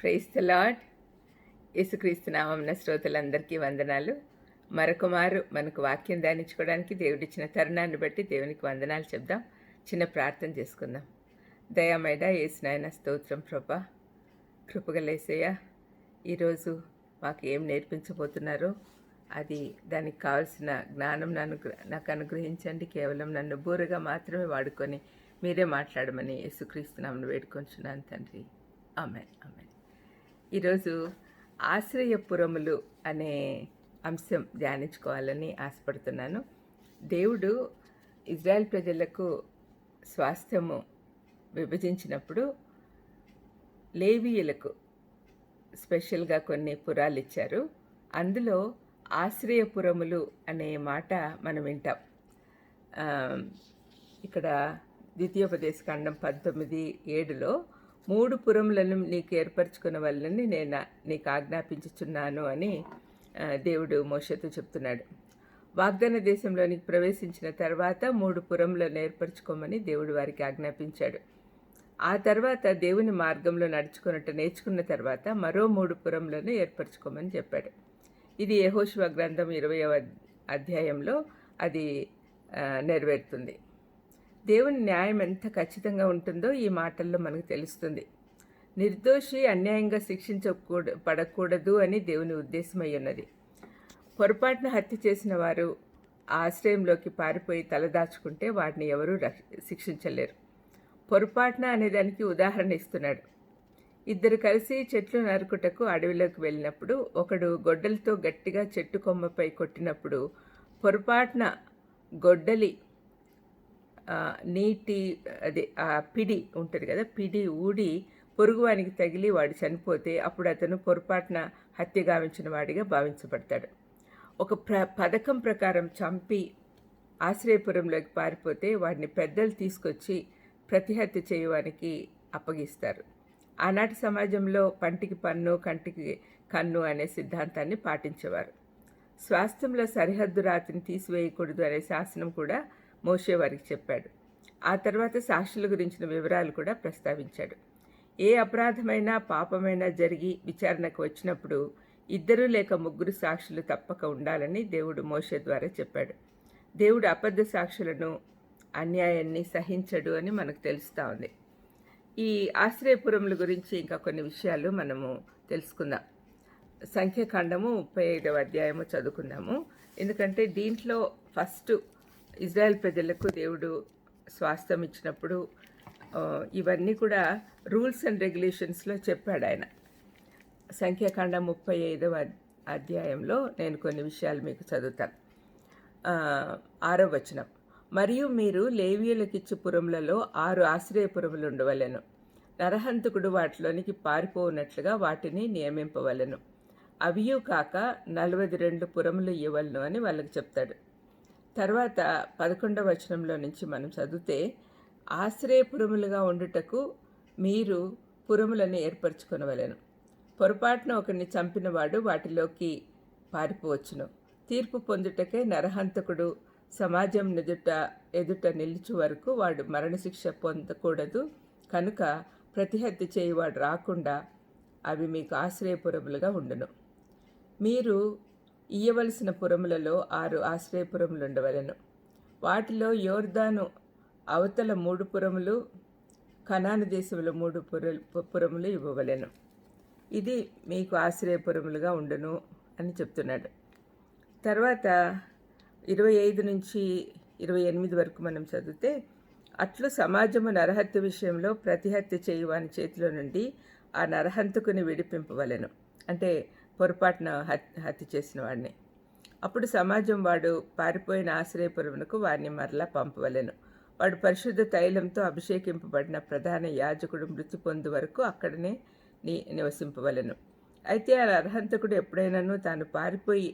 Price the lord యేసుక్రీస్తు నామం శ్రోతలందరికీ వందనాలు. మరొకమారు మనకు వాక్యం ధ్యానించుకోవడానికి దేవుడిచ్చిన తరుణాన్ని బట్టి దేవునికి వందనాలు చెప్దాం. చిన్న ప్రార్థన చేసుకుందాం. దయామైడ ఏసునాయన స్తోత్రం ప్రభా. కృపగలేసయ్య ఈరోజు మాకు ఏం నేర్పించబోతున్నారో అది దానికి కావలసిన జ్ఞానం నన్ను నాకు అనుగ్రహించండి. కేవలం నన్ను బూరగా మాత్రమే వాడుకొని మీరే మాట్లాడమని యేసుక్రీస్తునామను వేడుకొంచున్నాను తండ్రి. ఆమె ఆమె ఈరోజు ఆశ్రయపురములు అనే అంశం ధ్యానించుకోవాలని ఆశపడుతున్నాను. దేవుడు ఇజ్రాయెల్ ప్రజలకు స్వాస్థ్యము విభజించినప్పుడు లేవీయులకు స్పెషల్గా కొన్ని పురాలు ఇచ్చారు. అందులో ఆశ్రయపురములు అనే మాట మనం వింటాం. ఇక్కడ ద్వితీయోపదేశ ఖండం పంతొమ్మిది ఏడులో మూడు పురములను నీకు ఏర్పరచుకున్న వల్లని నేను నీకు ఆజ్ఞాపించుచున్నాను అని దేవుడు మోషతో చెప్తున్నాడు. వాగ్దాన దేశంలోనికి ప్రవేశించిన తర్వాత మూడు పురములను ఏర్పరచుకోమని దేవుడు వారికి ఆజ్ఞాపించాడు. ఆ తర్వాత దేవుని మార్గంలో నడుచుకున్నట్టు నేర్చుకున్న తర్వాత మరో మూడు పురములను ఏర్పరచుకోమని చెప్పాడు. ఇది యహోశివ గ్రంథం ఇరవయవ అధ్యాయంలో అది నెరవేరుతుంది. దేవుని న్యాయం ఎంత ఖచ్చితంగా ఉంటుందో ఈ మాటల్లో మనకు తెలుస్తుంది. నిర్దోషి అన్యాయంగా శిక్షించకూడ పడకూడదు అని దేవుని ఉద్దేశమై ఉన్నది. పొరపాటున హత్య చేసిన వారు ఆశ్రయంలోకి పారిపోయి తలదాచుకుంటే వాటిని ఎవరూ రక్ష- శిక్షించలేరు. పొరపాటున అనేదానికి ఉదాహరణ ఇస్తున్నాడు. ఇద్దరు కలిసి చెట్లు నరుకుటకు అడవిలోకి వెళ్ళినప్పుడు ఒకడు గొడ్డలతో గట్టిగా చెట్టు కొమ్మపై కొట్టినప్పుడు పొరపాటున గొడ్డలి నీటి అదే ఆ పిడి ఉంటుంది కదా పిడి ఊడి పొరుగువానికి తగిలి వాడు చనిపోతే అప్పుడు అతను పొరపాటున హత్య గావించిన వాడిగా భావించబడతాడు. ఒక ప్ర పథకం ప్రకారం చంపి ఆశ్రయపురంలోకి పారిపోతే వాడిని పెద్దలు తీసుకొచ్చి ప్రతిహత్య చేయడానికి అప్పగిస్తారు. ఆనాటి సమాజంలో పంటికి పన్ను కంటికి కన్ను అనే సిద్ధాంతాన్ని పాటించేవారు. స్వాస్థ్యంలో సరిహద్దు రాతిని తీసివేయకూడదు అనే శాసనం కూడా మోషే వారికి చెప్పాడు. ఆ తర్వాత సాక్షుల గురించిన వివరాలు కూడా ప్రస్తావించాడు. ఏ అపరాధమైనా పాపమైనా జరిగి విచారణకు వచ్చినప్పుడు ఇద్దరు లేక ముగ్గురు సాక్షులు తప్పక ఉండాలని దేవుడు మోషే ద్వారా చెప్పాడు. దేవుడు అబద్ధ సాక్షులను అన్యాయాన్ని సహించడు అని మనకు తెలుస్తూ ఉంది. ఈ ఆశ్రయపురముల గురించి ఇంకా కొన్ని విషయాలు మనము తెలుసుకుందాం. సంఖ్యాకాండము ముప్పై ఐదవ అధ్యాయము చదువుకుందాము. ఎందుకంటే దీంట్లో ఫస్ట్ ఇజ్రాయెల్ ప్రజలకు దేవుడు స్వాస్థ్యం ఇచ్చినప్పుడు ఇవన్నీ కూడా రూల్స్ అండ్ రెగ్యులేషన్స్లో చెప్పాడు ఆయన. సంఖ్యాకాండం ముప్పై ఐదవ అధ్యాయంలో నేను కొన్ని విషయాలు మీకు చదువుతాను. ఆరో వచనం. మరియు మీరు లేవీయులకిచ్చు పురములలో ఆరు ఆశ్రయపురములు ఉండవలెను. నరహంతకుడు వాటిలోనికి పారిపోనట్లుగా వాటిని నియమింపవలెను. అవియు కాక నలభై రెండు పురములు ఇవ్వలను అని వాళ్ళకి చెప్తాడు. తర్వాత పదకొండవ వచనంలో నుంచి మనం చదివితే ఆశ్రయపురములుగా ఉండుటకు మీరు పురములను ఏర్పరచుకొనవలెను. పొరపాటున ఒకరిని చంపినవాడు వాటిలోకి పారిపోవచ్చును. తీర్పు పొందుటకే నరహంతకుడు సమాజం ఎదుట ఎదుట నిలుచు వరకు వాడు మరణశిక్ష పొందకూడదు. కనుక ప్రతిహత్య చేయవాడు రాకుండా అవి మీకు ఆశ్రయపురములుగా ఉండును. మీరు ఇయ్యవలసిన పురములలో ఆరు ఆశ్రయపురములు ఉండవలెను వాటిలో యోర్దాను అవతల మూడు పురములు కనాను దేశంలో మూడు పుర పురములు ఇవ్వవలెను. ఇది మీకు ఆశ్రయపురములుగా ఉండును అని చెప్తున్నాడు. తర్వాత ఇరవై ఐదు నుంచి ఇరవై ఎనిమిది వరకు మనం చదివితే అట్లు సమాజము నరహత్య విషయంలో ప్రతిహత్య చేయువాని చేతిలో నుండి ఆ నరహంతకుని విడిపింపవలెను. అంటే పొరపాటున హత్య చేసిన వాడిని. అప్పుడు సమాజం వాడు పారిపోయిన ఆశ్రయపురమునకు వారిని మరలా పంపవలెను. వాడు పరిశుద్ధ తైలంతో అభిషేకింపబడిన ప్రధాన యాజకుడు మృతి పొందు వరకు అక్కడనే ని నివసింపవలెను. అయితే ఆ అర్హంతకుడు ఎప్పుడైనాను తాను పారిపోయి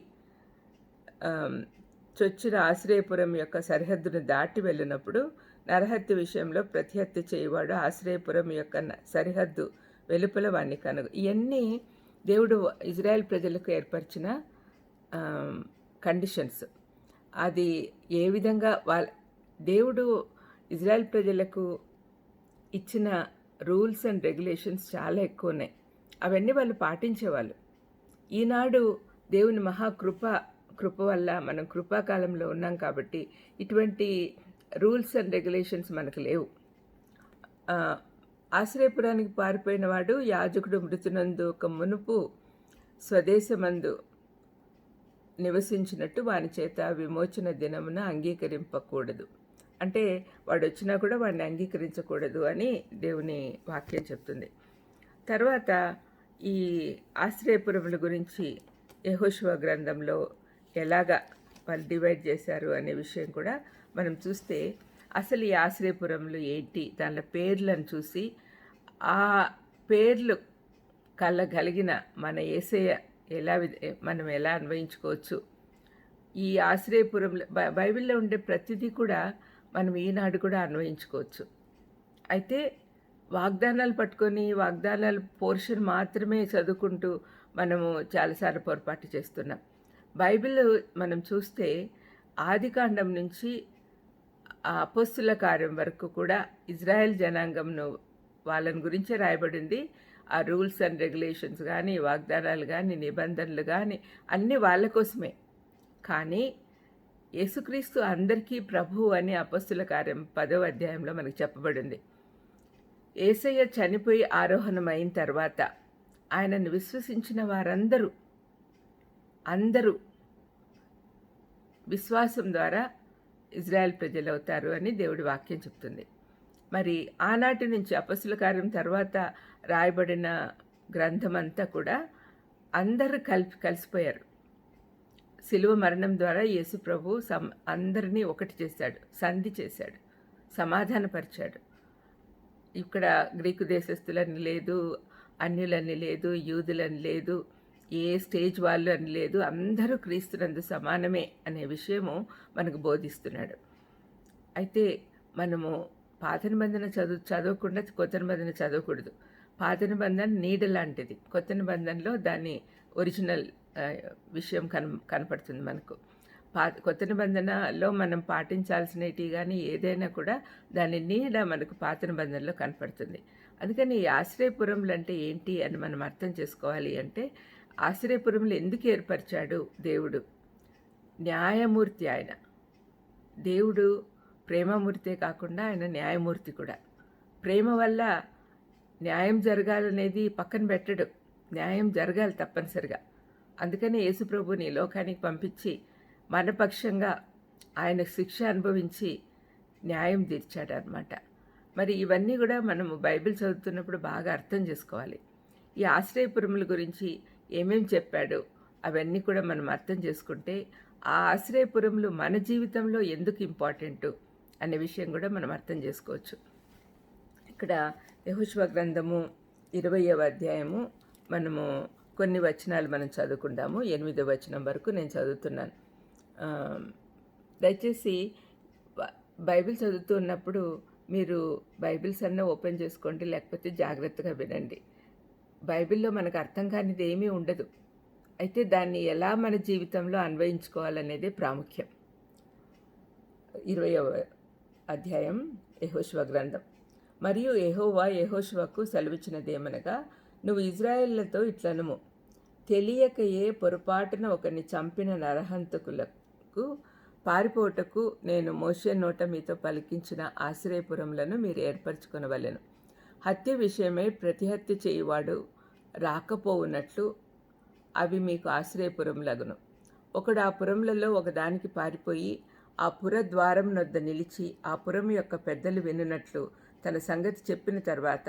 చొచ్చిన ఆశ్రయపురం యొక్క సరిహద్దును దాటి వెళ్ళినప్పుడు నరహత్య విషయంలో ప్రతిహత్య చేయవాడు ఆశ్రయపురం యొక్క న- సరిహద్దు వెలుపల వాణ్ణి కనుగ ఇవన్నీ దేవుడు ఇజ్రాయెల్ ప్రజలకు ఏర్పరిచిన కండిషన్స్ అది ఏ విధంగా వాళ్ళ దేవుడు ఇజ్రాయెల్ ప్రజలకు ఇచ్చిన రూల్స్ అండ్ రెగ్యులేషన్స్ చాలా ఎక్కువ ఉన్నాయి అవన్నీ వాళ్ళు పాటించేవాళ్ళు. ఈనాడు దేవుని మహాకృప కృప వల్ల మనం కృపాకాలంలో ఉన్నాం కాబట్టి ఇటువంటి రూల్స్ అండ్ రెగ్యులేషన్స్ మనకు లేవు. ఆశ్రయపురానికి పారిపోయిన వాడు యాజకుడు మృతునందు ఒక మునుపు స్వదేశమందు నివసించినట్టు వాని చేత విమోచన దినమున అంగీకరింపకూడదు. అంటే వాడు వచ్చినా కూడా వాడిని అంగీకరించకూడదు అని దేవుని వాక్యం చెప్తుంది. తర్వాత ఈ ఆశ్రయపురముల గురించి యహోశివ గ్రంథంలో ఎలాగా వాళ్ళు డివైడ్ చేశారు అనే విషయం కూడా మనం చూస్తే అసలు ఈ ఆశ్రయపురంలో ఏంటి? దానిలో పేర్లను చూసి ఆ పేర్లు కలగలిగిన మన ఏసయ ఎలా మనం ఎలా అన్వయించుకోవచ్చు? ఈ ఆశ్రయపురంలో బైబిల్లో ఉండే ప్రతిదీ కూడా మనం ఈనాడు కూడా అన్వయించుకోవచ్చు. అయితే వాగ్దానాలు పట్టుకొని వాగ్దానాల పోర్షన్ మాత్రమే చదువుకుంటూ మనము చాలాసార్లు పొరపాటు చేస్తున్నాం. బైబిల్ మనం చూస్తే ఆదికాండం నుంచి ఆ అపోస్తుల కార్యం వరకు కూడా ఇజ్రాయెల్ జనాంగంను వాళ్ళని గురించే రాయబడింది. ఆ రూల్స్ అండ్ రెగ్యులేషన్స్ కానీ వాగ్దానాలు కానీ నిబంధనలు కానీ అన్నీ వాళ్ళ కోసమే. కానీ యేసుక్రీస్తు అందరికీ ప్రభు అని అపస్తుల కార్యం పదవ అధ్యాయంలో మనకు చెప్పబడింది. ఏసయ్య చనిపోయి ఆరోహణమైన తర్వాత ఆయనను విశ్వసించిన వారందరూ అందరూ విశ్వాసం ద్వారా ఇజ్రాయెల్ ప్రజలు అవుతారు అని దేవుడి వాక్యం చెప్తుంది. మరి ఆనాటి నుంచి అపస్సుల కార్యం తర్వాత రాయబడిన గ్రంథం అంతా కూడా అందరూ కలిపి కలిసిపోయారు. శిలువ మరణం ద్వారా యేసు ప్రభు సమ్ అందరినీ ఒకటి చేశాడు సంధి చేశాడు సమాధానపరిచాడు. ఇక్కడ గ్రీకు దేశస్తులని లేదు అన్యులని లేదు యూదులని లేదు ఏ స్టేజ్ వాళ్ళు అని లేదు. అందరూ క్రీస్తునందు సమానమే అనే విషయము మనకు బోధిస్తున్నాడు. అయితే మనము పాత నిబంధన చదువు చదవకుండా కొత్త నిబంధన చదవకూడదు. పాత నిబంధన నీడ లాంటిది. కొత్త నిబంధనలో దాని ఒరిజినల్ విషయం కన కనపడుతుంది మనకు. పా కొత్త నిబంధనలో మనం పాటించాల్సినవి కానీ ఏదైనా కూడా దాని నీడ మనకు పాత నిబంధనలో కనపడుతుంది. అందుకని ఈ ఆశ్రయపురములు అంటే ఏంటి అని మనం అర్థం చేసుకోవాలి అంటే ఆశ్రయపురములు ఎందుకు ఏర్పరిచాడు దేవుడు? న్యాయమూర్తి ఆయన. దేవుడు ప్రేమమూర్తే కాకుండా ఆయన న్యాయమూర్తి కూడా. ప్రేమ వల్ల న్యాయం జరగాలనేది పక్కన పెట్టడు. న్యాయం జరగాలి తప్పనిసరిగా. అందుకనే యేసుప్రభుని లోకానికి పంపించి మనపక్షంగా ఆయన శిక్ష అనుభవించి న్యాయం తీర్చాడు అనమాట మరి ఇవన్నీ కూడా మనము బైబిల్ చదువుతున్నప్పుడు బాగా అర్థం చేసుకోవాలి. ఈ ఆశ్రయపురముల గురించి ఏమేం చెప్పాడు? అవన్నీ కూడా మనం అర్థం చేసుకుంటే ఆ ఆశ్రయపురములు మన జీవితంలో ఎందుకు ఇంపార్టెంట్ అనే విషయం కూడా మనం అర్థం చేసుకోవచ్చు. ఇక్కడ యహుష్వ గ్రంథము ఇరవయవ అధ్యాయము మనము కొన్ని వచనాలు మనం చదువుకుందాము. ఎనిమిదో వచనం వరకు నేను చదువుతున్నాను. దయచేసి బైబిల్ చదువుతున్నప్పుడు మీరు బైబిల్స్ అన్న ఓపెన్ చేసుకోండి లేకపోతే జాగ్రత్తగా వినండి. బైబిల్లో మనకు అర్థం కానిది ఏమీ ఉండదు. అయితే దాన్ని ఎలా మన జీవితంలో అన్వయించుకోవాలనేదే ప్రాముఖ్యం. ఇరవయవ అధ్యాయం యహోశివ గ్రంథం. మరియు ఎహోవా యహోశివకు సెలవిచ్చినదేమనగా నువ్వు ఇజ్రాయేళ్ళతో ఇట్లనుము. తెలియకయే పొరపాటున ఒకరిని చంపిన నరహంతకులకు పారిపోటకు నేను మోషే నోట మీతో పలికించిన ఆశ్రయపురములను మీరు ఏర్పరచుకొనవలెను. హత్య విషయమై ప్రతిహత్య చేయువాడు రాకపోవునట్లు అవి మీకు ఆశ్రయపురములగును ఒకడు ఆ పురములలో ఒకదానికి పారిపోయి ఆ పుర ద్వారం నొద్ద నిలిచి ఆ పురం యొక్క పెద్దలు వినున్నట్లు తన సంగతి చెప్పిన తర్వాత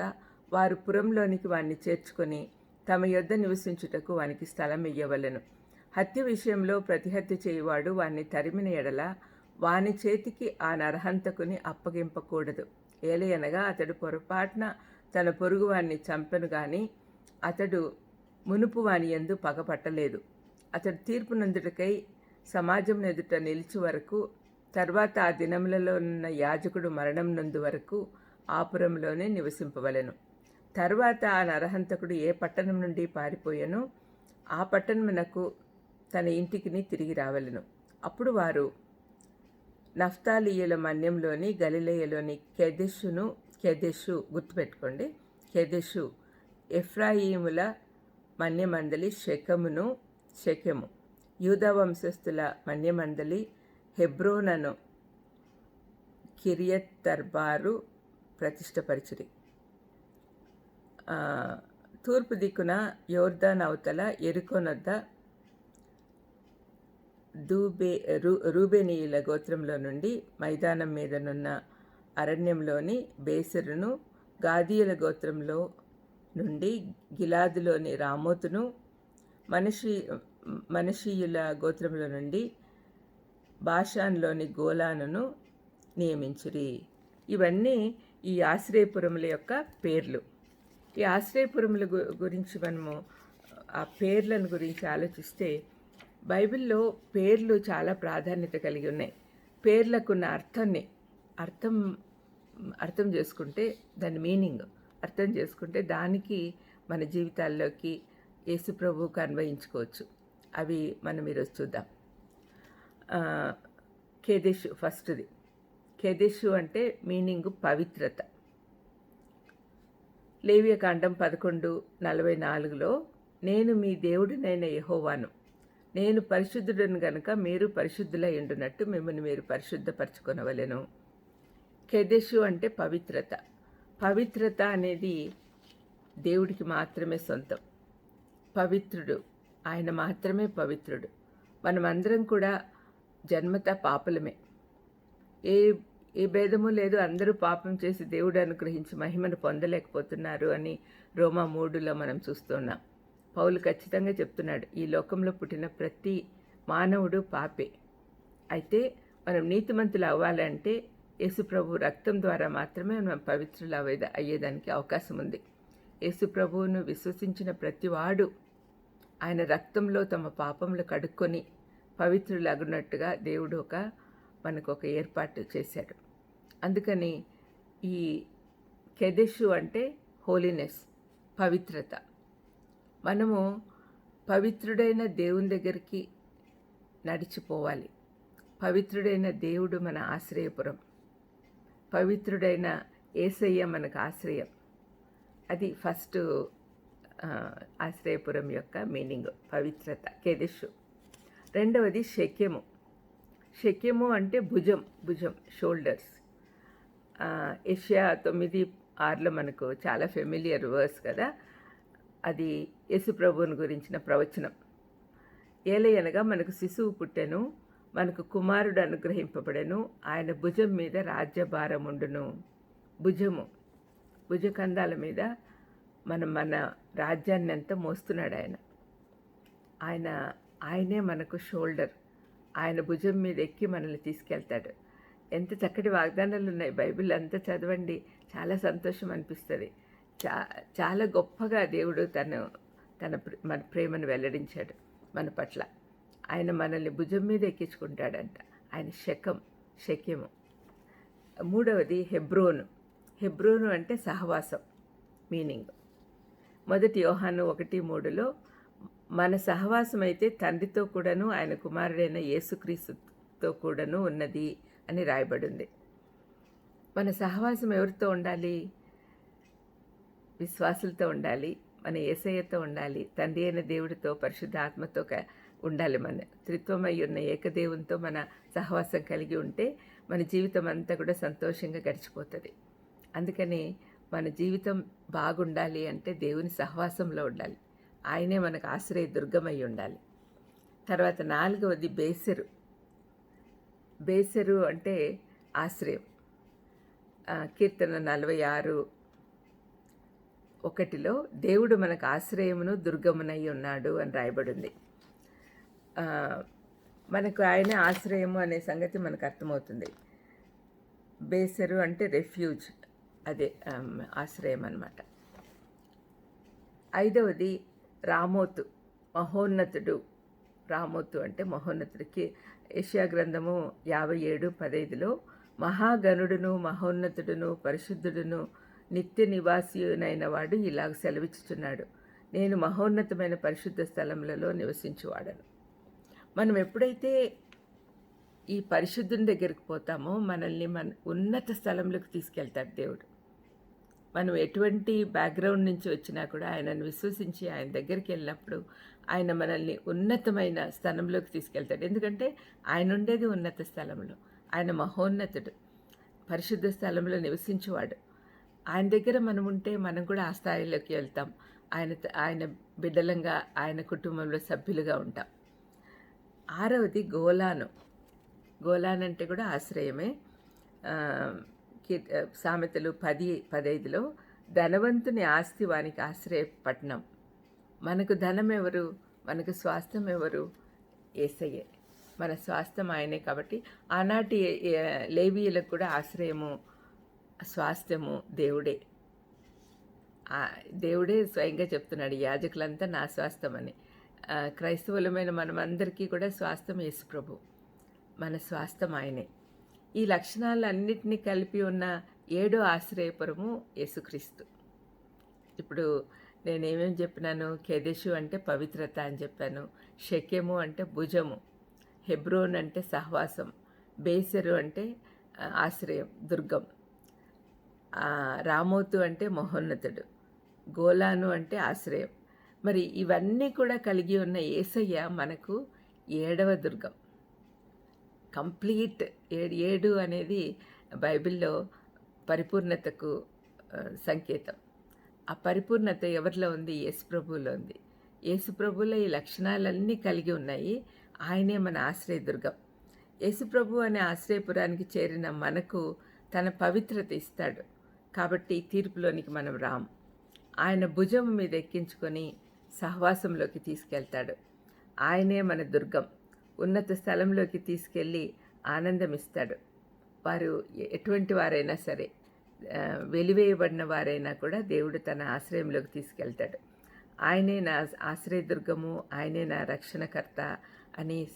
వారు పురంలోనికి వాణ్ణి చేర్చుకొని తమ యొద్ద నివసించుటకు వానికి స్థలం ఇయ్యవలెను హత్య విషయంలో ప్రతిహత్య చేయువాడు వాణ్ణి తరిమిన ఎడల వాని చేతికి ఆ నరహంతకుని అప్పగింపకూడదు. ఏలయనగా అతడు పొరపాటున తన పొరుగు వాణ్ణి చంపెను గాని అతడు మునుపు వాని ఎందు పగపట్టలేదు అతడు తీర్పు నందుటకై సమాజం ఎదుట నిలిచి వరకు తర్వాత ఆ దినములలో ఉన్న యాజకుడు మరణం నందు వరకు ఆపురంలోనే నివసింపవలెను. తర్వాత ఆ నరహంతకుడు ఏ పట్టణం నుండి పారిపోయానో ఆ పట్టణమునకు తన ఇంటికిని తిరిగి రావలెను. అప్పుడు వారు నఫ్తాలీయుల మన్యంలోని గలిలయలోని కెదెషును కెదెషు గుర్తుపెట్టుకోండి. కెదెషు ఎఫ్రాయిముల మన్యమందలి శకమును శకెము యూదా వంశస్థుల మన్యమందలి హెబ్రోనను కిరియత్ దర్బారు ప్రతిష్టపరిచిరి. తూర్పు దిక్కున యోర్దాన్ అవతల ఎరుకోనొద్ద దూబే రూ రూబేనీయుల గోత్రంలో నుండి మైదానం మీదనున్న అరణ్యంలోని బేసరును గాదీయుల గోత్రంలో నుండి గిలాదులోని రామోతును మనిషి మనషీయుల గోత్రముల నుండి భాషాన్లోని గోలానును నియమించిరి. ఇవన్నీ ఈ ఆశ్రయపురముల యొక్క పేర్లు. ఈ ఆశ్రయపురముల గు గురించి మనము ఆ పేర్లను గురించి ఆలోచిస్తే బైబిల్లో పేర్లు చాలా ప్రాధాన్యత కలిగి ఉన్నాయి. పేర్లకున్న అర్థాన్ని అర్థం అర్థం చేసుకుంటే దాని మీనింగ్ అర్థం చేసుకుంటే దానికి మన జీవితాల్లోకి యేసుప్రభువుకు అన్వయించుకోవచ్చు అవి మనం ఈరోజు చూద్దాం. కేదేశు ఫస్ట్ది. కేదేశు అంటే మీనింగ్ పవిత్రత. లేవియకాండం పదకొండు నలభై నాలుగులో నేను మీ దేవుడినైన యెహోవాను. నేను పరిశుద్ధుడను గనుక మీరు పరిశుద్ధులై ఉండునట్టు మిమ్మల్ని మీరు పరిశుద్ధపరచుకొనవలెను. కేదేశు అంటే పవిత్రత. పవిత్రత అనేది దేవుడికి మాత్రమే సొంతం. పవిత్రుడు ఆయన మాత్రమే పవిత్రుడు. మనమందరం కూడా జన్మత పాపలమే. ఏ ఏ భేదము లేదు అందరూ పాపం చేసి దేవుడు అనుగ్రహించి మహిమను పొందలేకపోతున్నారు అని రోమా మూడులో మనం చూస్తున్నాం పౌలు ఖచ్చితంగా చెప్తున్నాడు ఈ లోకంలో పుట్టిన ప్రతి మానవుడు పాపే. అయితే మనం నీతిమంతులు అవ్వాలంటే యేసుప్రభు రక్తం ద్వారా మాత్రమే మనం పవిత్రులు అయ్యేదానికి అవకాశం ఉంది యేసుప్రభువును విశ్వసించిన ప్రతివాడు ఆయన రక్తంలో తమ పాపములు కడుక్కొని పవిత్రులగున్నట్టుగా దేవుడు ఒక మనకు ఒక ఏర్పాటు చేశాడు. అందుకని ఈ కెదెషు అంటే హోలీనెస్ పవిత్రత. మనము పవిత్రుడైన దేవుని దగ్గరికి నడిచిపోవాలి. పవిత్రుడైన దేవుడు మన ఆశ్రయపురం. పవిత్రుడైన ఏసయ్య మనకు ఆశ్రయం. అది ఫస్ట్ ఆశ్రయపురం యొక్క మీనింగ్ పవిత్రత కేదిషు. రెండవది శక్యము. శక్యము అంటే భుజం భుజం షోల్డర్స్. ఏషియా తొమ్మిది ఆరులో మనకు చాలా ఫెమిలియర్ వర్స్ కదా అది యేసుప్రభువుని గురించిన ప్రవచనం. ఏలయనగా మనకు శిశువు పుట్టెను మనకు కుమారుడు అనుగ్రహింపబడెను. ఆయన భుజం మీద రాజ్యభారం ఉండును. భుజము భుజకంధాల మీద మనం మన రాజ్యాన్ని అంతా మోస్తున్నాడు ఆయన. ఆయన ఆయనే మనకు షోల్డర్. ఆయన భుజం మీద ఎక్కి మనల్ని తీసుకెళ్తాడు. ఎంత చక్కటి వాగ్దానాలు ఉన్నాయి. బైబిల్ అంతా చదవండి. చాలా సంతోషం అనిపిస్తుంది. చా చాలా గొప్పగా దేవుడు తను తన ప్ర- మన ప్రేమను వెల్లడించాడు మన పట్ల. ఆయన మనల్ని భుజం మీద ఎక్కించుకుంటాడంట. ఆయన శకం శక్యము. మూడవది హెబ్రోను. హెబ్రోను అంటే సహవాసం మీనింగ్. మొదటి యోహాను ఒకటి మూడులో మన సహవాసం అయితే తండ్రితో కూడాను ఆయన కుమారుడైన యేసుక్రీస్తుతో కూడాను ఉన్నది అని రాయబడింది. మన సహవాసం ఎవరితో ఉండాలి? విశ్వాసులతో ఉండాలి మన ఏసయ్యతో ఉండాలి తండ్రి అయిన దేవుడితో పరిశుద్ధ ఆత్మతో ఉండాలి మన త్రిత్వమై ఉన్న ఏకదేవునితో మన సహవాసం కలిగి ఉంటే మన జీవితం అంతా కూడా సంతోషంగా గడిచిపోతుంది. అందుకని మన జీవితం బాగుండాలి అంటే దేవుని సహవాసంలో ఉండాలి. ఆయనే మనకు ఆశ్రయ దుర్గమై ఉండాలి. తర్వాత నాలుగవది బేసరు. బేసరు అంటే ఆశ్రయం. కీర్తన నలభై ఆరు ఒకటిలో దేవుడు మనకు ఆశ్రయమును దుర్గమునై ఉన్నాడు అని రాయబడింది. మనకు ఆయన ఆశ్రయము అనే సంగతి మనకు అర్థమవుతుంది. బేసరు అంటే రెఫ్యూజ్ అదే ఆశ్రయం అన్నమాట. ఐదవది రామోతు మహోన్నతుడు. రామోతు అంటే మహోన్నతుడికి ఏషియా గ్రంథము యాభై ఏడు పదైదులో మహాగణుడును మహోన్నతుడును పరిశుద్ధుడును నిత్య నివాసియునైన వాడు ఇలాగ సెలవిచ్చుచున్నాడు. నేను మహోన్నతమైన పరిశుద్ధ స్థలములలో నివసించువాడను. మనం ఎప్పుడైతే ఈ పరిశుద్ధుని దగ్గరికి పోతామో మనల్ని మన ఉన్నత స్థలంలోకి తీసుకెళ్తాడు దేవుడు. మనం ఎటువంటి బ్యాక్గ్రౌండ్ నుంచి వచ్చినా కూడా ఆయనను విశ్వసించి ఆయన దగ్గరికి వెళ్ళినప్పుడు ఆయన మనల్ని ఉన్నతమైన స్థలంలోకి తీసుకెళ్తాడు. ఎందుకంటే ఆయన ఉండేది ఉన్నత స్థలంలో. ఆయన మహోన్నతుడు. పరిశుద్ధ స్థలంలో నివసించేవాడు. ఆయన దగ్గర మనం ఉంటే మనం కూడా ఆ స్థాయిలోకి వెళ్తాం. ఆయన ఆయన బిడ్డలంగా ఆయన కుటుంబంలో సభ్యులుగా ఉంటాం. ఆరవది గోలాను. గోలాన్ అంటే కూడా ఆశ్రయమే. సామెతలు పది పదైదులో ధనవంతుని ఆస్తి వానికి ఆశ్రయపట్నం. మనకు ధనం ఎవరు మనకు స్వాస్థ్యం ఎవరు ఏసయ్యే. మన స్వాస్థ్యం ఆయనే కాబట్టి ఆనాటి లేవీయులకు కూడా ఆశ్రయము స్వాస్థ్యము దేవుడే. దేవుడే స్వయంగా చెప్తున్నాడు యాజకులంతా నా స్వాస్థ్యం అని క్రైస్తవులమైన మనమందరికీ కూడా స్వాస్థ్యం యేసుప్రభు. మన స్వాస్థ్యం ఆయనే. ఈ లక్షణాలన్నింటినీ కలిపి ఉన్న ఏడో ఆశ్రయపురము యేసుక్రీస్తు. ఇప్పుడు నేనేమేం చెప్పినాను? కెదెషు అంటే పవిత్రత అని చెప్పాను. షకెము అంటే భుజము. హెబ్రోన్ అంటే సహవాసం. బేసరు అంటే ఆశ్రయం దుర్గం. రామోతు అంటే మహోన్నతుడు. గోలాను అంటే ఆశ్రయం. మరి ఇవన్నీ కూడా కలిగి ఉన్న ఏసయ్య మనకు ఏడవ దుర్గం. కంప్లీట్ ఏడు ఏడు అనేది బైబిల్లో పరిపూర్ణతకు సంకేతం. ఆ పరిపూర్ణత ఎవరిలో ఉంది? యేసు ప్రభువులో ఉంది. యేసు ప్రభువులో ఈ లక్షణాలన్నీ కలిగి ఉన్నాయి. ఆయనే మన ఆశ్రయదుర్గం యేసు ప్రభు అనే ఆశ్రయపురానికి చేరిన మనకు తన పవిత్రత ఇస్తాడు. కాబట్టి తీర్పులోనికి మనం రాం ఆయన భుజం మీద ఎక్కించుకొని సహవాసంలోకి తీసుకెళ్తాడు. ఆయనే మన దుర్గం. ఉన్నత స్థలంలోకి తీసుకెళ్ళి ఆనందమిస్తాడు. వారు ఎటువంటి వారైనా సరే వెలివేయబడిన వారైనా కూడా దేవుడు తన ఆశ్రయంలోకి తీసుకెళ్తాడు. ఆయనే నా ఆశ్రయదుర్గము ఆయనే నా రక్షణకర్త అని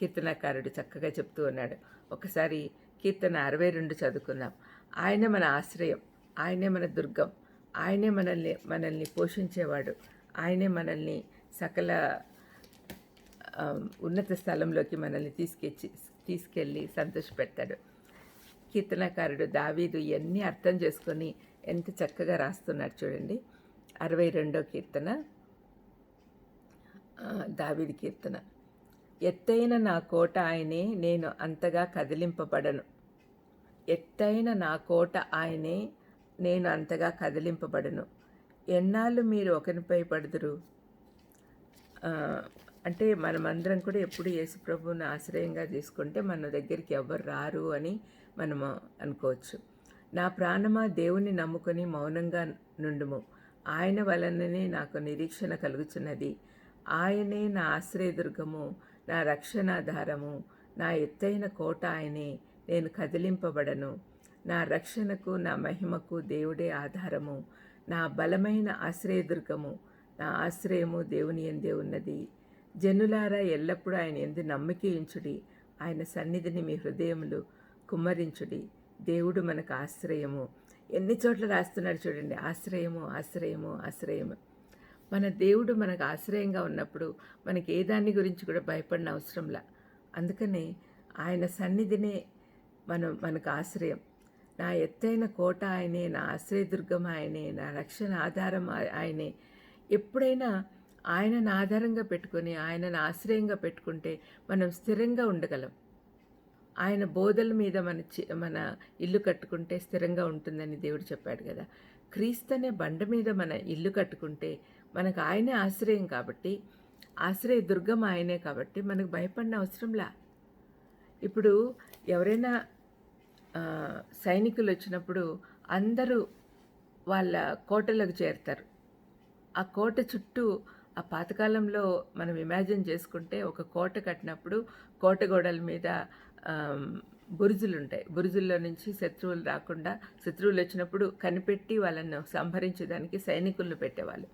కీర్తనకారుడు చక్కగా చెప్తూ ఉన్నాడు. ఒకసారి కీర్తన అరవై రెండు చదువుకుందాం. ఆయన మన ఆశ్రయం ఆయనే మన దుర్గం ఆయనే మనల్ని మనల్ని పోషించేవాడు. ఆయనే మనల్ని సకల ఉన్నత స్థలంలోకి మనల్ని తీసుకెచ్చి తీసుకెళ్ళి సంతోషపెడతాడు. కీర్తనకారుడు దావీదు ఇవన్నీ అర్థం చేసుకొని ఎంత చక్కగా రాస్తున్నాడు చూడండి. అరవై రెండో కీర్తన దావీది దావీదు కీర్తన. ఎత్తైన నా కోట ఆయనే నేను అంతగా కదిలింపబడను. ఎత్తైన నా కోట ఆయనే నేను అంతగా కదిలింపబడను. ఎన్నాళ్ళు మీరు ఒకరిపై పడుదురు అంటే మనమందరం కూడా ఎప్పుడు యేసు ప్రభువుని ఆశ్రయంగా తీసుకుంటే మన దగ్గరికి ఎవరు రారు అని మనము అనుకోవచ్చు. నా ప్రాణమా దేవుని నమ్ముకొని మౌనంగా నుండుము. ఆయన వలననే నాకు నిరీక్షణ కలుగుచున్నది. ఆయనే నా ఆశ్రయదుర్గము నా రక్షణాధారము నా ఎత్తైన కోట ఆయనే నేను కదిలింపబడను. నా రక్షణకు నా మహిమకు దేవుడే ఆధారము. నా బలమైన ఆశ్రయదుర్గము నా ఆశ్రయము దేవుని ఎందే ఉన్నది. జనులారా ఎల్లప్పుడూ ఆయన ఎందు నమ్మకించుడి ఆయన సన్నిధిని మీ హృదయములు కుమ్మరించుడి. దేవుడు మనకు ఆశ్రయము. ఎన్ని చోట్ల రాస్తున్నాడు చూడండి. ఆశ్రయము ఆశ్రయము ఆశ్రయము. మన దేవుడు మనకు ఆశ్రయంగా ఉన్నప్పుడు మనకి ఏ దాని గురించి కూడా భయపడిన అవసరంలా. అందుకనే ఆయన సన్నిధినే మనం మనకు ఆశ్రయం. నా ఎత్తైన కోట ఆయనే నా ఆశ్రయదుర్గం ఆయనే నా రక్షణ ఆధారం ఆయనే. ఎప్పుడైనా ఆయనను ఆధారంగా పెట్టుకొని ఆయనను ఆశ్రయంగా పెట్టుకుంటే మనం స్థిరంగా ఉండగలం. ఆయన బోధల మీద మన చి మన ఇల్లు కట్టుకుంటే స్థిరంగా ఉంటుందని దేవుడు చెప్పాడు కదా. క్రీస్తు అనే బండ మీద మన ఇల్లు కట్టుకుంటే మనకు ఆయనే ఆశ్రయం కాబట్టి ఆశ్రయ దుర్గం ఆయనే కాబట్టి మనకు భయపడిన అవసరంలా ఇప్పుడు ఎవరైనా సైనికులు వచ్చినప్పుడు అందరూ వాళ్ళ కోటలకు చేరుతారు. ఆ కోట చుట్టూ ఆ పాతకాలంలో మనం ఇమాజిన్ చేసుకుంటే ఒక కోట కట్టినప్పుడు కోట గోడల మీద బురుజులు ఉంటాయి బురుజుల్లో నుంచి శత్రువులు రాకుండా శత్రువులు వచ్చినప్పుడు కనిపెట్టి వాళ్ళను సంహరించడానికి సైనికులను పెట్టేవాళ్ళు.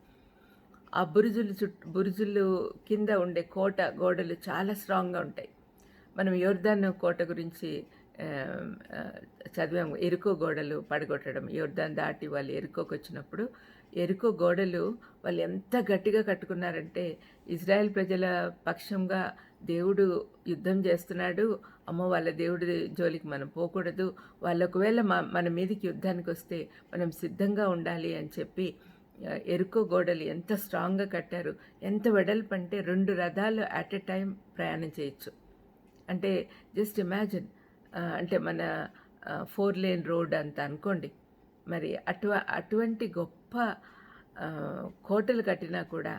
ఆ బురుజులు చుట్టూ బురుజులు కింద ఉండే కోట గోడలు చాలా స్ట్రాంగ్గా ఉంటాయి. మనం యోర్ధాన్ కోట గురించి చదివాము. ఎరుకో గోడలు పడగొట్టడం యోర్దాన్ దాటి వాళ్ళు ఎరుకోకి వచ్చినప్పుడు ఎరుకో గోడలు వాళ్ళు ఎంత గట్టిగా కట్టుకున్నారంటే ఇజ్రాయెల్ ప్రజల పక్షంగా దేవుడు యుద్ధం చేస్తున్నాడు. అమ్మో వాళ్ళ దేవుడి జోలికి మనం పోకూడదు. వాళ్ళు ఒకవేళ మా మన మీదకి యుద్ధానికి వస్తే మనం సిద్ధంగా ఉండాలి అని చెప్పి ఎరుకో గోడలు ఎంత స్ట్రాంగ్గా కట్టారు. ఎంత వెడల్పు అంటే రెండు రథాలు అట్ ఎ టైం ప్రయాణం చేయొచ్చు. అంటే జస్ట్ ఇమాజిన్ అంటే మన ఫోర్ లేన్ రోడ్ అంత అనుకోండి. మరి అటు అటువంటి గొప్ప కోటలు కట్టినా కూడా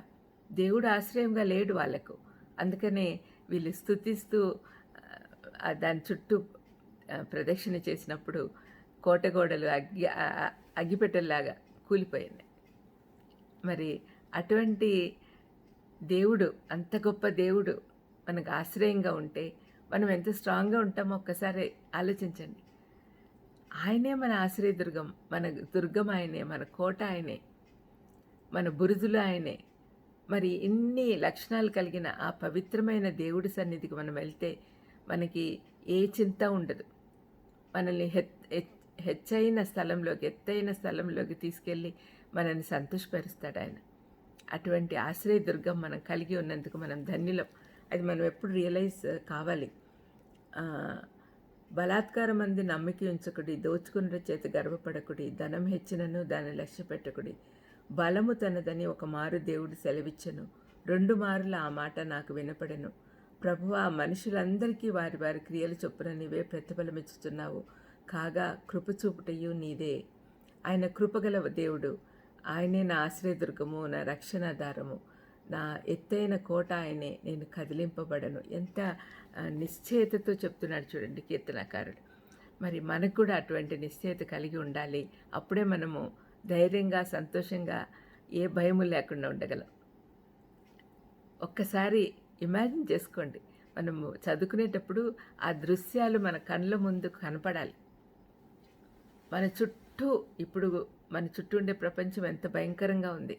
దేవుడు ఆశ్రయంగా లేడు వాళ్ళకు. అందుకనే వీళ్ళు స్థుతిస్తూ దాని చుట్టూ ప్రదక్షిణ చేసినప్పుడు కోట గోడలు అగ్గి ఆ, అగ్గిపెట్టెల్లాగా కూలిపోయింది. మరి అటువంటి దేవుడు అంత గొప్ప దేవుడు మనకు ఆశ్రయంగా ఉంటే మనం ఎంత స్ట్రాంగ్గా ఉంటామో ఒక్కసారి ఆలోచించండి. ఆయనే మన ఆశ్రయదుర్గం మన దుర్గం ఆయనే మన కోట ఆయనే మన బురుజులు ఆయనే. మరి ఇన్ని లక్షణాలు కలిగిన ఆ పవిత్రమైన దేవుడి సన్నిధికి మనం వెళ్తే మనకి ఏ చింత ఉండదు. మనల్ని హెచ్ హెచ్చైన స్థలంలోకి ఎత్తైన స్థలంలోకి తీసుకెళ్ళి మనల్ని సంతోషపరుస్తాడు ఆయన. అటువంటి ఆశ్రయ దుర్గం మనం కలిగి ఉన్నందుకు మనం ధన్యులం. అది మనం ఎప్పుడు రియలైజ్ uh, కావాలి. బలాత్కారం అంది నమ్మిక ఉంచకుడి దోచుకున్న చేత గర్వపడకుడి ధనం హెచ్చినను దాన్ని లక్ష్య పెట్టకుడి. బలము తనదని ఒక మారు దేవుడు సెలవిచ్చను. రెండు మారుల ఆ మాట నాకు వినపడెను. ప్రభు ఆ మనుషులందరికీ వారి వారి క్రియలు చొప్పున నీవే ప్రతిఫలమిచ్చుతున్నావు కాగా కృప చూపుటయు నీదే. ఆయన కృపగల దేవుడు. ఆయనే నా ఆశ్రయదుర్గము నా రక్షణాధారము. నా ఎత్తైన కోట ఆయనే నేను కదిలింపబడను. ఎంత నిశ్చయతతో చెప్తున్నాడు చూడండి కీర్తనకారుడు. మరి మనకు కూడా అటువంటి నిశ్చయత కలిగి ఉండాలి. అప్పుడే మనము ధైర్యంగా సంతోషంగా ఏ భయము లేకుండా ఉండగలం. ఒక్కసారి ఇమాజిన్ చేసుకోండి. మనము చదువుకునేటప్పుడు ఆ దృశ్యాలు మన కళ్ళ ముందు కనపడాలి. మన చుట్టూ ఇప్పుడు మన చుట్టూ ఉండే ప్రపంచం ఎంత భయంకరంగా ఉంది.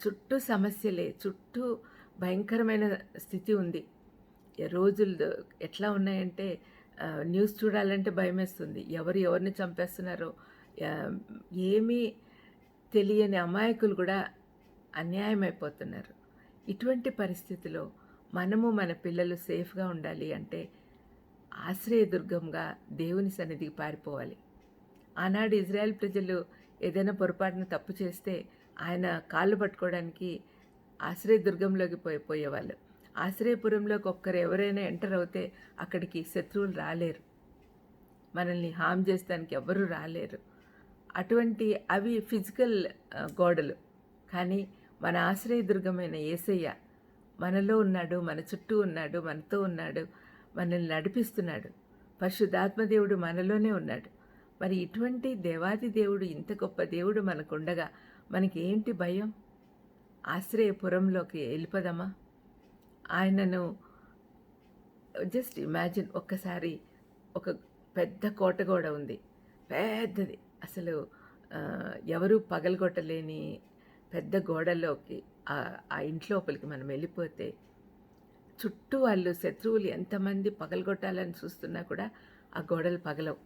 చుట్టూ సమస్యలే చుట్టూ భయంకరమైన స్థితి ఉంది. రోజులు ఎట్లా ఉన్నాయంటే న్యూస్ చూడాలంటే భయమేస్తుంది. ఎవరు ఎవరిని చంపేస్తున్నారో ఏమీ తెలియని అమాయకులు కూడా అన్యాయం అయిపోతున్నారు. ఇటువంటి పరిస్థితిలో మనము మన పిల్లలు సేఫ్గా ఉండాలి అంటే ఆశ్రయదుర్గంగా దేవుని సన్నిధికి పారిపోవాలి. ఆనాడు ఇజ్రాయెల్ ప్రజలు ఏదైనా పొరపాటున తప్పు చేస్తే ఆయన కాళ్ళు పట్టుకోవడానికి ఆశ్రయదుర్గంలోకి పోయి పోయేవాళ్ళు. ఆశ్రయపురంలోకి ఒక్కరు ఎవరైనా ఎంటర్ అవుతే అక్కడికి శత్రువులు రాలేరు. మనల్ని హామ్ చేస్తానికి ఎవరు రాలేరు. అటువంటి అవి ఫిజికల్ గోడలు. కానీ మన ఆశ్రయదుర్గమైన ఏసయ్య మనలో ఉన్నాడు మన చుట్టూ ఉన్నాడు మనతో ఉన్నాడు మనల్ని నడిపిస్తున్నాడు. పరిశుద్ధాత్మదేవుడు మనలోనే ఉన్నాడు. మరి ఇటువంటి దేవాది దేవుడు ఇంత గొప్ప దేవుడు మనకుండగా మనకేంటి భయం? ఆశ్రయపురంలోకి వెళ్ళిపోదామా? ఆయనను జస్ట్ ఇమాజిన్ ఒక్కసారి ఒక పెద్ద కోట కూడా ఉంది. పెద్దది. అసలు ఎవరూ పగలగొట్టలేని పెద్ద గోడలోకి ఆ ఇంట్లోపలికి మనం వెళ్ళిపోతే చుట్టూ వాళ్ళు శత్రువులు ఎంతమంది పగలగొట్టాలని చూస్తున్నా కూడా ఆ గోడలు పగలవు.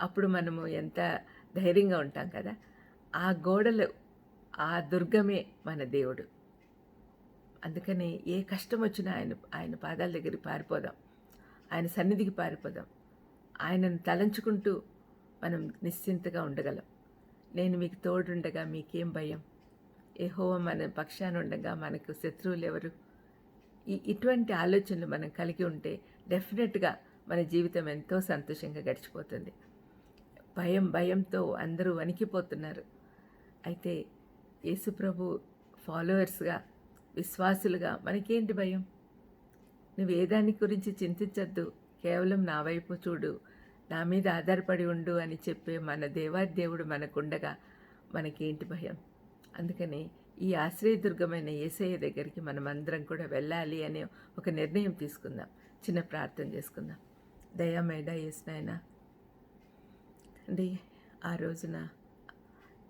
అప్పుడు మనము ఎంత ధైర్యంగా ఉంటాం కదా? ఆ గోడలు ఆ దుర్గమే మన దేవుడు. అందుకని ఏ కష్టం వచ్చినా ఆయన ఆయన పాదాల దగ్గరికి పారిపోదాం. ఆయన సన్నిధికి పారిపోదాం. ఆయనను తలంచుకుంటూ మనం నిశ్చింతగా ఉండగలం. నేను మీకు తోడుండగా మీకేం భయం? ఏహోవ మన పక్షాన ఉండగా మనకు శత్రువులు ఎవరు? ఈ ఇటువంటి ఆలోచనలు మనం కలిగి ఉంటే డెఫినెట్గా మన జీవితం ఎంతో సంతోషంగా గడిచిపోతుంది. భయం భయంతో అందరూ వణికిపోతున్నారు. అయితే యేసుప్రభు ఫాలోవర్స్గా విశ్వాసులుగా మనకేంటి భయం? నువ్వు ఏ దాని గురించి చింతించద్దు. కేవలం నా వైపు చూడు. నా మీద ఆధారపడి ఉండు అని చెప్పే మన దేవాదేవుడు మనకుండగా మనకేంటి భయం? అందుకని ఈ ఆశ్రయదుర్గమైన ఏసయ్య దగ్గరికి మనం అందరం కూడా వెళ్ళాలి అనే ఒక నిర్ణయం తీసుకుందాం. చిన్న ప్రార్థన చేసుకుందాం. దయామేడ ఏసునాయన అండి ఆ రోజున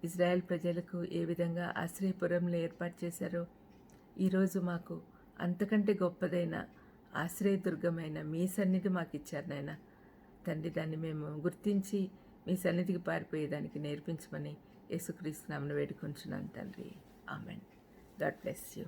ఇజ్రాయెల్ ప్రజలకు ఏ విధంగా ఆశ్రయపురంలో ఏర్పాటు చేశారో ఈరోజు మాకు అంతకంటే గొప్పదైన ఆశ్రయదుర్గమైన మీ సన్నిధి మాకు ఇచ్చారు నాయన. తండ్రి దాన్ని మేము గుర్తించి మీ సన్నిధికి పారిపోయేదానికి నేర్పించమని యేసుక్రీస్తు నామను వేడుకొంచున్నాను తండ్రి. ఆమెన్. God bless you.